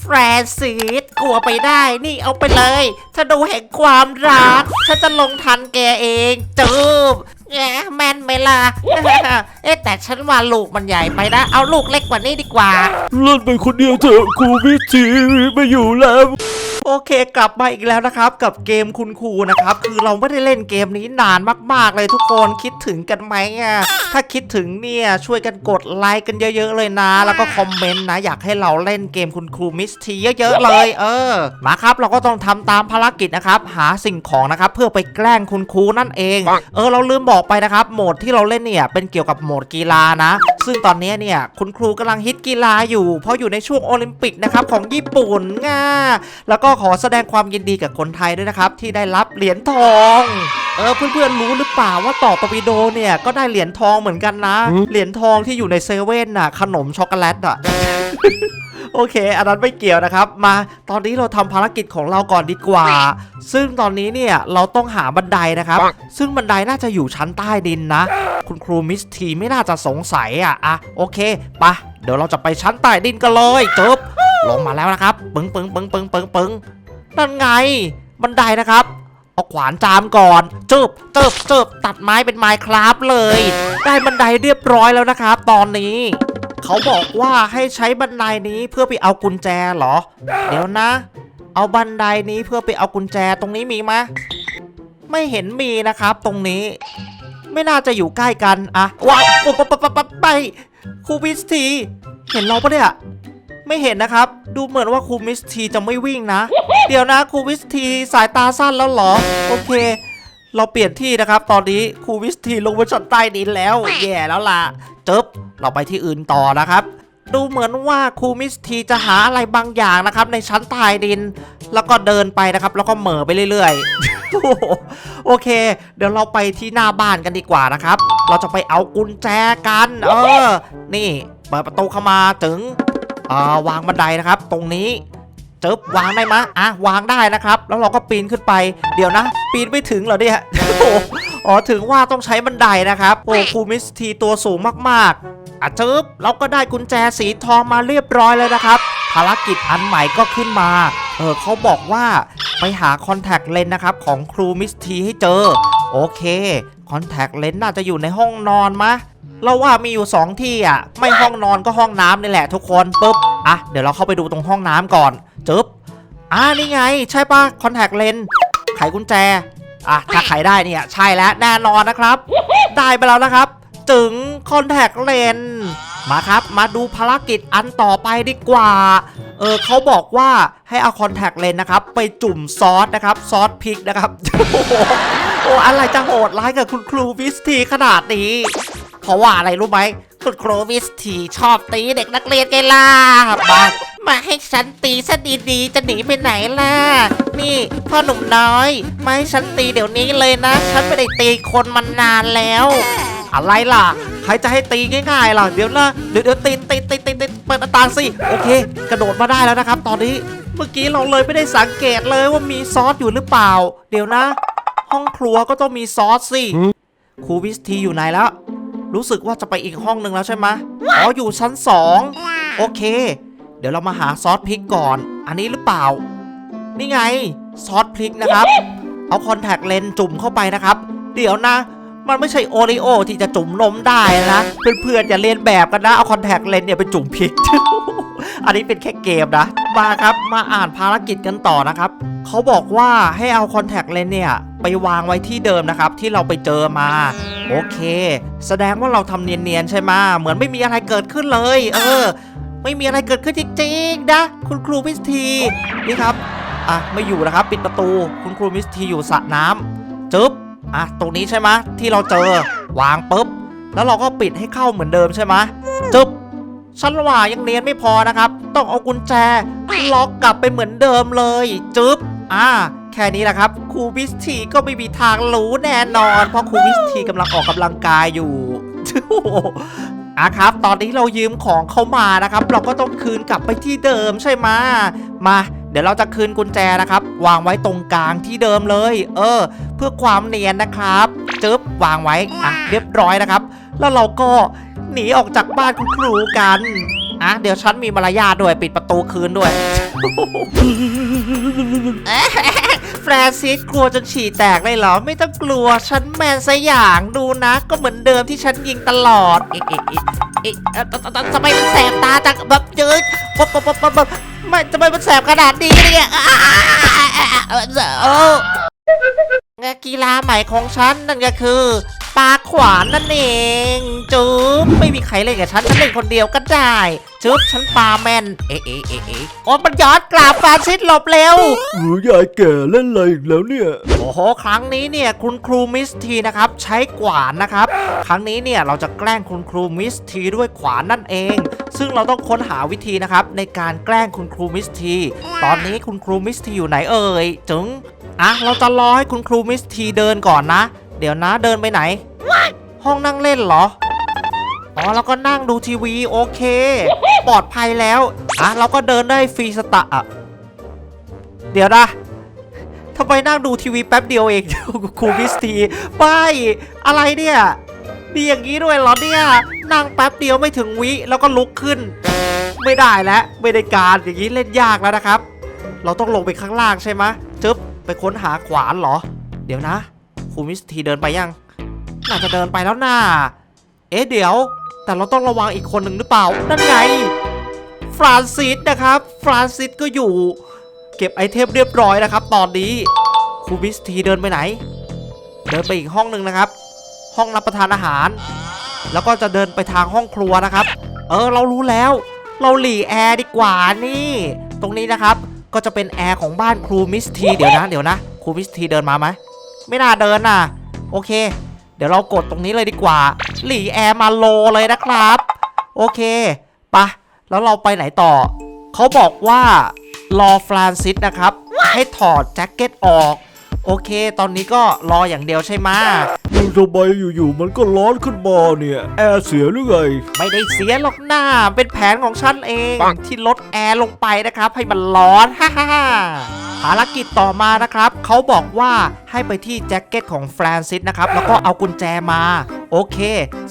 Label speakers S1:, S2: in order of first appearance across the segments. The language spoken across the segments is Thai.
S1: แฟรนซิสกลัวไปได้ นี่เอาไปเลย ถ้าดูแห่งความรัก ฉันจะลงทันแกเองจูบ แหมแมนไหมล่ะ เอ๊ะแต่ฉันว่าลูกมันใหญ่ไปนะ เอาลูกเล็กกว่านี้ดีกว่า
S2: เล่นไปคนเดียวเถอะครูวิทีไม่อยู่แล้ว
S1: โอเคกลับมาอีกแล้วนะครับ กับเกมคุณครูนะครับ คือเราไม่ได้เล่นเกมนี้นานมาก ๆ เลยทุกคนคิดถึงกันไหมอะถ้าคิดถึงเนี่ยช่วยกันกดไลค์กันเยอะ ๆ เลยนะ แล้วก็คอมเมนต์นะ อยากให้เราเล่นเกมคุณครูมิสทีเยอะ ๆ เลย เออ มาครับ เราก็ต้องทำตามภารกิจนะครับ หาสิ่งของนะครับ เพื่อไปแกล้งคุณครูนั่นเอง เออเราลืมบอกไปนะครับโหมดที่เราเล่นเนี่ยเป็นเกี่ยวกับโหมดกีฬานะ ซึ่งตอนนี้เนี่ยคุณครูกำลังฮิตกีฬาอยู่ เพราะอยู่ในช่วงโอลิมปิกนะครับของญี่ปุ่นง่าแล้วก็ขอแสดงความยินดีกับคนไทยด้วยนะครับที่ได้รับเหรียญทองเออเพื่อนๆรู้หรือเปล่าว่าต่อตวิโดเนี่ยก็ได้เหรียญทองเหมือนกันนะ
S2: อืม
S1: เหรียญทองที่อยู่ในเซเว่นน่ะขนมช็อกโกแลตอะ โอเค อันนั้นไม่เกี่ยวนะครับ มาตอนนี้เราทำภารกิจของเราก่อนดีกว่า ซึ่งตอนนี้เนี่ยเราต้องหาบันไดนะครับ ซึ่งบันไดน่าจะอยู่ชั้นใต้ดินนะ คุณครูมิสทีไม่น่าจะสงสัยอะอะโอเคไปะเดี๋ยวเราจะไปชั้นใต้ดินกันเลยจบลงมาแล้วนะครับปึ้งปึ้งปึ้งปึ้งปึ้งปึ้งนั่นไง บันไดนะครับเอาขวานจามก่อนจึบจึบจึบตัดไม้เป็นไม้คราฟเลย ได้บันไดเรียบร้อยแล้วนะครับ ตอนนี้ เขาบอกว่าให้ใช้บันไดนี้เพื่อไปเอากุญแจเหรอ เดี๋ยวนะ เอาบันไดนี้เพื่อไปเอากุญแจตรงนี้มีไหมไม่เห็นมีนะครับ ตรงนี้ ไม่น่าจะอยู่ใกล้กันอะว้าวปุ๊บปั๊บปั๊บปั๊บไปครูมิสทีเห็นเราปะเนี่ยไม่เห็นนะครับ ดูเหมือนว่าครูมิสทีจะไม่วิ่งนะ เดี๋ยวนะครูมิสทีสายตาสั้นแล้วเหรอ โอเค เราเปลี่ยนที่นะครับ ตอนนี้ครูวิสทีลงไปชั้นใต้ดินแล้วแย่แล้วล่ะจบเราไปที่อื่นต่อนะครับ ดูเหมือนว่าครูมิสทีจะหาอะไรบางอย่างนะครับ ในชั้นใต้ดิน แล้วก็เดินไปนะครับ แล้วก็เหม่อไปเรื่อยๆ โอ้โหโอเค เดี๋ยวเราไปที่หน้าบ้านกันดีกว่านะครับ เราจะไปเอากุญแจกัน เออ นี่ เปิดประตูเข้ามาถึงอ่าวางบันไดนะครับ ตรงนี้ จึบวางได้ไหมะอะวางได้นะครับ แล้วเราก็ปีนขึ้นไป เดี๋ยวนะ ปีนไม่ถึงเหรอเนี่ยโอ้โหอ๋อถึงว่าต้องใช้บันไดนะครับ โอ้ครูมิสทีตัวสูงมากๆอะจึบเราก็ได้กุญแจสีทองมาเรียบร้อยแล้วนะครับ ภารกิจอันใหม่ก็ขึ้นมา เออเขาบอกว่าไปหาคอนแทคเลนส์นะครับของครูมิสทีให้เจอ โอเคคอนแทคเลนส์น่าจะอยู่ในห้องนอนมะเราว่ามีอยู่ 2 ที่อะ ไม่ห้องนอนก็ห้องน้ำนี่แหละทุกคนปุ๊บอะเดี๋ยวเราเข้าไปดูตรงห้องน้ำก่อน จึ๊บอ่านี่ไง ใช่ปะคอนแทคเลนส์ไขกุญแจ อะ ถ้าไขได้เนี่ย ใช่แล้วแน่นอนนะครับ ได้ไปแล้วนะครับ ถึงคอนแทคเลนส์มาครับ มาดูภารกิจอันต่อไปดีกว่า เออเขาบอกว่าให้เอาคอนแทคเลนส์นะครับ ไปจุ่มซอสนะครับ ซอสพริกนะครับ โอ้โหโอ้อะไรจะโหดร้ายกับคุณครูวิสทีขนาดนี้ เพราะว่าอะไรรู้ไหมคุณครูวิสทีชอบตีเด็กนักเรียนไงล่ะมา มาให้ฉันตีซะดีๆ จะหนีไปไหนล่ะ นี่พ่อหนุ่มน้อย มาให้ฉันตีเดี๋ยวนี้เลยนะ ฉันไม่ได้ตีคนมานานแล้ว อะไรล่ะ ใครจะให้ตีง่ายๆล่ะ เดี๋ยวนะเดี๋ยวเดี๋ยวตีตีตีตีตีเปิดหน้าต่างสิ โอเค กระโดดมาได้แล้วนะครับ ตอนนี้ เมื่อกี้เราเลยไม่ได้สังเกตเลยว่ามีซอสอยู่หรือเปล่า เดี๋ยวนะ ห้องครัวก็ต้องมีซอสสิ ครูวิสทีอยู่ไหนแล้ว รู้สึกว่าจะไปอีกห้องหนึ่งแล้วใช่ไหมอ๋อ อยู่ชั้นสอง โอเค เดี๋ยวเรามาหาซอสพริกก่อน อันนี้หรือเปล่า นี่ไงซอสพริกนะครับ เอาคอนแทคเลนส์จุ่มเข้าไปนะครับ เดี๋ยวนะ มันไม่ใช่โอริโอที่จะจุ่มนมได้นะ เพื่อนๆอย่าเรียนแบบกันนะ เอาคอนแทคเลนส์เนี่ยไปจุ่มพริก อันนี้เป็นแค่เกมนะ มาครับ มาอ่านภารกิจกันต่อนะครับ เขาบอกว่าให้เอาคอนแทคเลนส์เนี่ยไปวางไว้ที่เดิมนะครับ ที่เราไปเจอมา โอเค แสดงว่าเราทำเนียนๆใช่ไหมเหมือนไม่มีอะไรเกิดขึ้นเลย เออ ไม่มีอะไรเกิดขึ้นจริงๆนะคุณครูมิสทีนี่ครับอะไม่อยู่นะครับ ปิดประตู คุณครูมิสทีอยู่สระน้ำจึ๊บอะตรงนี้ใช่ไหมที่เราเจอวางปุ๊บ แล้วเราก็ปิดให้เข้าเหมือนเดิมใช่ไหมจึ๊บฉันว่ายังเนียนไม่พอนะครับ ต้องเอากุญแจล็อกกลับไปเหมือนเดิมเลยจึ๊บอ่าแค่นี้แหละครับครูวิสทีก็ไม่มีทางรู้แน่นอน เพราะครูวิสทีกำลังออกกำลังกายอยู่ อะครับ ตอนนี้เรายืมของเขามานะครับ เราก็ต้องคืนกลับไปที่เดิมใช่ไหมมาเดี๋ยวเราจะคืนกุญแจนะครับ วางไว้ตรงกลางที่เดิมเลย เออ เพื่อความเนียนนะครับจึ๊บวางไว้อะเรียบร้อยนะครับ แล้วเราก็หนีออกจากบ้านคุณครูกัน อะเดี๋ยวฉันมีมารยาทด้วยปิดประตูคืนด้วยแฟรนซิสกลัวจนฉี่แตกเลยเหรอ ไม่ต้องกลัวฉันแมนสยางดูนะ ก็เหมือนเดิมที่ฉันยิงตลอดเอ๊ะเอ๊ะเอ๊ะเอ๊ะเอ่อเอ่อเอ่อทำไมมันแสบตาจังแบบเจอปุ๊บปุ๊บปุ๊บปุ๊บปุ๊บไม่ทำไมมันแสบขนาดนี้เนี่ยอ้าเออเออกีฬาใหม่ของฉันนั่นก็คือ ปาขวานนั่นเอง จุ๊บไม่มีใครเล่นกับฉันฉันเล่นคนเดียวก็ได้จุ๊บฉันปาแมนเอ๊ะเอ๊ะเอ๊ะเอ๊ะโอ้มันย้อนกลับฟรานซิสหลบเร็ว
S2: หรือยายแก่เล่นอะไรอีกแล้วเนี่ย
S1: โอ้โหครั้งนี้เนี่ยคุณครูมิสทีนะครับใช้ขวานนะครับ ครั้งนี้เนี่ยเราจะแกล้งคุณครูมิสทีด้วยขวานนั่นเอง ซึ่งเราต้องค้นหาวิธีนะครับในการแกล้งคุณครูมิสที ตอนนี้คุณครูมิสทีอยู่ไหนเอ่ยจึงอะเราจะรอให้คุณครูมิสทีเดินก่อนนะ เดี๋ยวนะเดินไปไหน ห้องนั่งเล่นเหรอ อ๋อ แล้วก็นั่งดูทีวีโอเค ปลอดภัยแล้ว อะ เราก็เดินได้ฟรีสตะอะ เดี๋ยวนะทำไมนั่งดูทีวีแป๊บเดียวเอง ครูมิสทีไปอะไรเนี่ยมีอย่างนี้ด้วยเหรอเนี่ย นั่งแป๊บเดียวไม่ถึงวิแล้วก็ลุกขึ้น ไม่ได้แล้วไม่ได้การอย่างนี้เล่นยากแล้วนะครับ เราต้องลงไปข้างล่างใช่ไหมจึ๊บไปค้นหาขวานเหรอ เดี๋ยวนะ ครูมิสทีเดินไปยังน่าจะเดินไปแล้วน่าเอ๊ะเดี๋ยว แต่เราต้องระวังอีกคนหนึ่งหรือเปล่านั่นไงฟรานซิสนะครับฟรานซิสก็อยู่ เก็บไอเทมเรียบร้อยนะครับ ตอนนี้ครูมิสทีเดินไปไหน เดินไปอีกห้องหนึ่งนะครับ ห้องรับประทานอาหาร แล้วก็จะเดินไปทางห้องครัวนะครับ เออเรารู้แล้ว เราหลีแอร์ดีกว่านี่ ตรงนี้นะครับก็จะเป็นแอร์ของบ้านครูมิสทีเดี๋ยวนะเดี๋ยวนะครูมิสทีเดินมาไหม ไม่น่าเดินน่ะ โอเค เดี๋ยวเรากดตรงนี้เลยดีกว่า หลีแอร์มาโลเลยนะครับ โอเคปะแล้วเราไปไหนต่อ เขาบอกว่ารอฟรานซิสนะครับ ให้ถอดแจ็คเก็ตออก โอเค ตอนนี้ก็รออย่างเดียวใช่ไหมะ
S2: มึงทำไมอยู่ๆมันก็ร้อนขึ้นมาเนี่ยแอร์เสียหรือไง
S1: ไม่ได้เสียหรอกหน้าเป็นแผนของฉันเอง ที่ลดแอร์ลงไปนะครับ ให้มันร้อนฮ่าฮ่าฮ่า ภารกิจต่อมานะครับ เขาบอกว่าให้ไปที่แจ็คเก็ตของฟรานซิสนะครับ แล้วก็เอากุญแจมา โอเค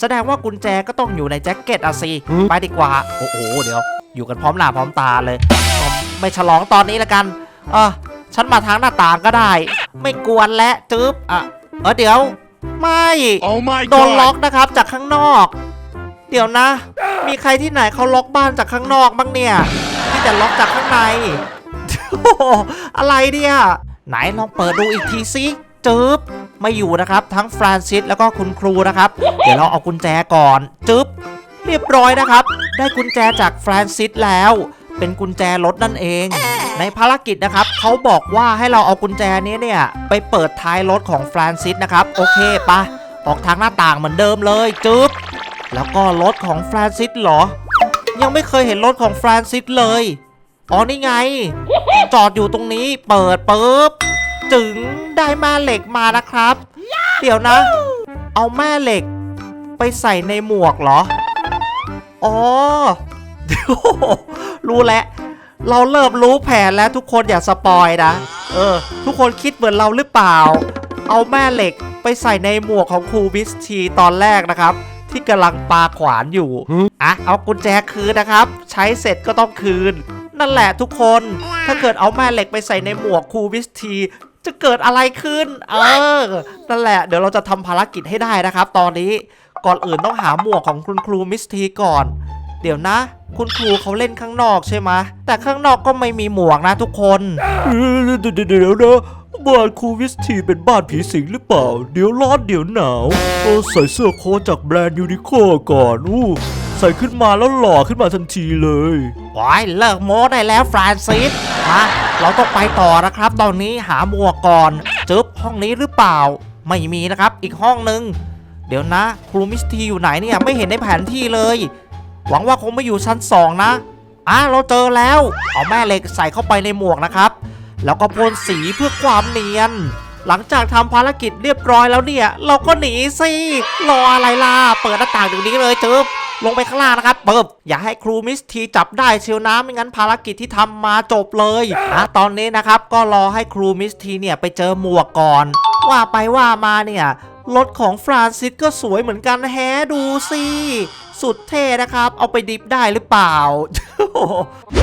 S1: แสดงว่ากุญแจก็ต้องอยู่ในแจ็คเก็ตอะสิ
S2: อืม
S1: ไปดีกว่า โอ้โห เดี๋ยว อยู่กันพร้อมหน้าพร้อมตาเลยก็ไม่ฉลองตอนนี้ละกัน เออฉันมาทางหน้าต่างก็ได้ ไม่กวนและจึ๊บอะเออเดี๋ยว ไม่
S2: Oh my
S1: โดนล็อกนะครับจากข้างนอก เดี๋ยวนะ มีใครที่ไหนเขาล็อกบ้านจากข้างนอกบ้างเนี่ยมีแต่ล็อกจากข้างในโอ้โหอะไรเนี่ยไหนลองเปิดดูอีกทีสิจึ๊บไม่อยู่นะครับ ทั้งฟรานซิสแล้วก็คุณครูนะครับ เดี๋ยวเราเอากุญแจก่อนจึ๊บเรียบร้อยนะครับ ได้กุญแจจากฟรานซิสแล้ว เป็นกุญแจรถนั่นเอง ในภารกิจนะครับเขาบอกว่าให้เราเอากุญแจนี้เนี่ย ไปเปิดท้ายรถของฟรานซิสนะครับ โอเคปะออกทางหน้าต่างเหมือนเดิมเลยจึ๊บแล้วก็รถของฟรานซิสเหรอ ยังไม่เคยเห็นรถของฟรานซิสเลย อ๋อนี่ไง จอดอยู่ตรงนี้เปิดปุ๊บจึงได้แม่เหล็กมานะครับ เดี๋ยวนะ เอาแม่เหล็กไปใส่ในหมวกเหรอ อ๋อเดี๋ยวรู้แล้วเราเริ่มรู้แผนแล้วทุกคนอย่าสปอยนะ เออ ทุกคนคิดเหมือนเราหรือเปล่า เอาแม่เหล็กไปใส่ในหมวกของครูบิสทีตอนแรกนะครับ ที่กำลังปาขวานอยู่
S2: หือ
S1: อะ เอากุญแจคืนนะครับ ใช้เสร็จก็ต้องคืน นั่นแหละทุกคน ถ้าเกิดเอาแม่เหล็กไปใส่ในหมวกครูบิสทีจะเกิดอะไรขึ้น เออ นั่นแหละ เดี๋ยวเราจะทำภารกิจให้ได้นะครับ ตอนนี้ ก่อนอื่นต้องหาหมวกของคุณครูมิสทีก่อน เดี๋ยวนะ คุณครูเขาเล่นข้างนอกใช่ไหม แต่ข้างนอกก็ไม่มีหมวกนะทุกคน
S2: เดี๋ยวนะบ้านครูวิสทีเป็นบ้านผีสิงหรือเปล่า เดี๋ยวร้อนเดี๋ยวหนาว ใส่เสื้อโค้ทจากแบรนด์ยูนิโคก่อน อู้ ส่ขึ้นมาแล้วหล่อขึ้นมาทันทีเลย
S1: ว้ายเลิกโม้ได้แล้วฟรานซิสมาเราต้องไปต่อนะครับ ตอนนี้หาหมวกก่อนจึ๊บห้องนี้หรือเปล่า ไม่มีนะครับ อีกห้องนึง เดี๋ยวนะครูมิสทีอยู่ไหนเนี่ยไม่เห็นในแผนที่เลย หวังว่าคงไม่อยู่ชั้นสองนะอะเราเจอแล้ว เอาแม่เหล็กใส่เข้าไปในหมวกนะครับ แล้วก็พ่นสีเพื่อความเนียน หลังจากทำภารกิจเรียบร้อยแล้วเนี่ย เราก็หนีสิรออะไรล่ะเปิดหน้าต่างตรงนี้เลยจึ๊บ ลงไปข้างล่างนะครับเปิบอย่าให้ครูมิสทีจับได้เชียวนะไม่งั้นภารกิจที่ทำมาจบเลยอะตอนนี้นะครับก็รอให้ครูมิสทีเนี่ยไปเจอหมวกก่อน ว่าไปว่ามาเนี่ยรถของฟรานซิสก็สวยเหมือนกันแฮะดูสิสุดเท่นะครับ เอาไปดิฟได้หรือเปล่า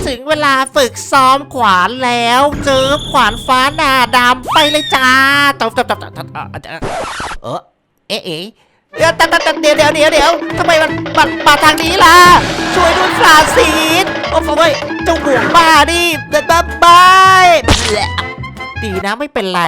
S1: ถึงเวลาฝึกซ้อมขวานแล้ว เจอขวานฟ้าหน้าดำไปเลยจ้าตบตบตบตบตบเออเอ๊ะ เดี๋ยวเดี๋ยวเดี๋ยวเดี๋ยวเดี๋ยวทำไมมันมันมาทางนี้ล่ะ ช่วยด้วยฟลาซีดโอ้โหเจ้าหมูบ้าดิบ๊าบายดีนะไม่เป็นไร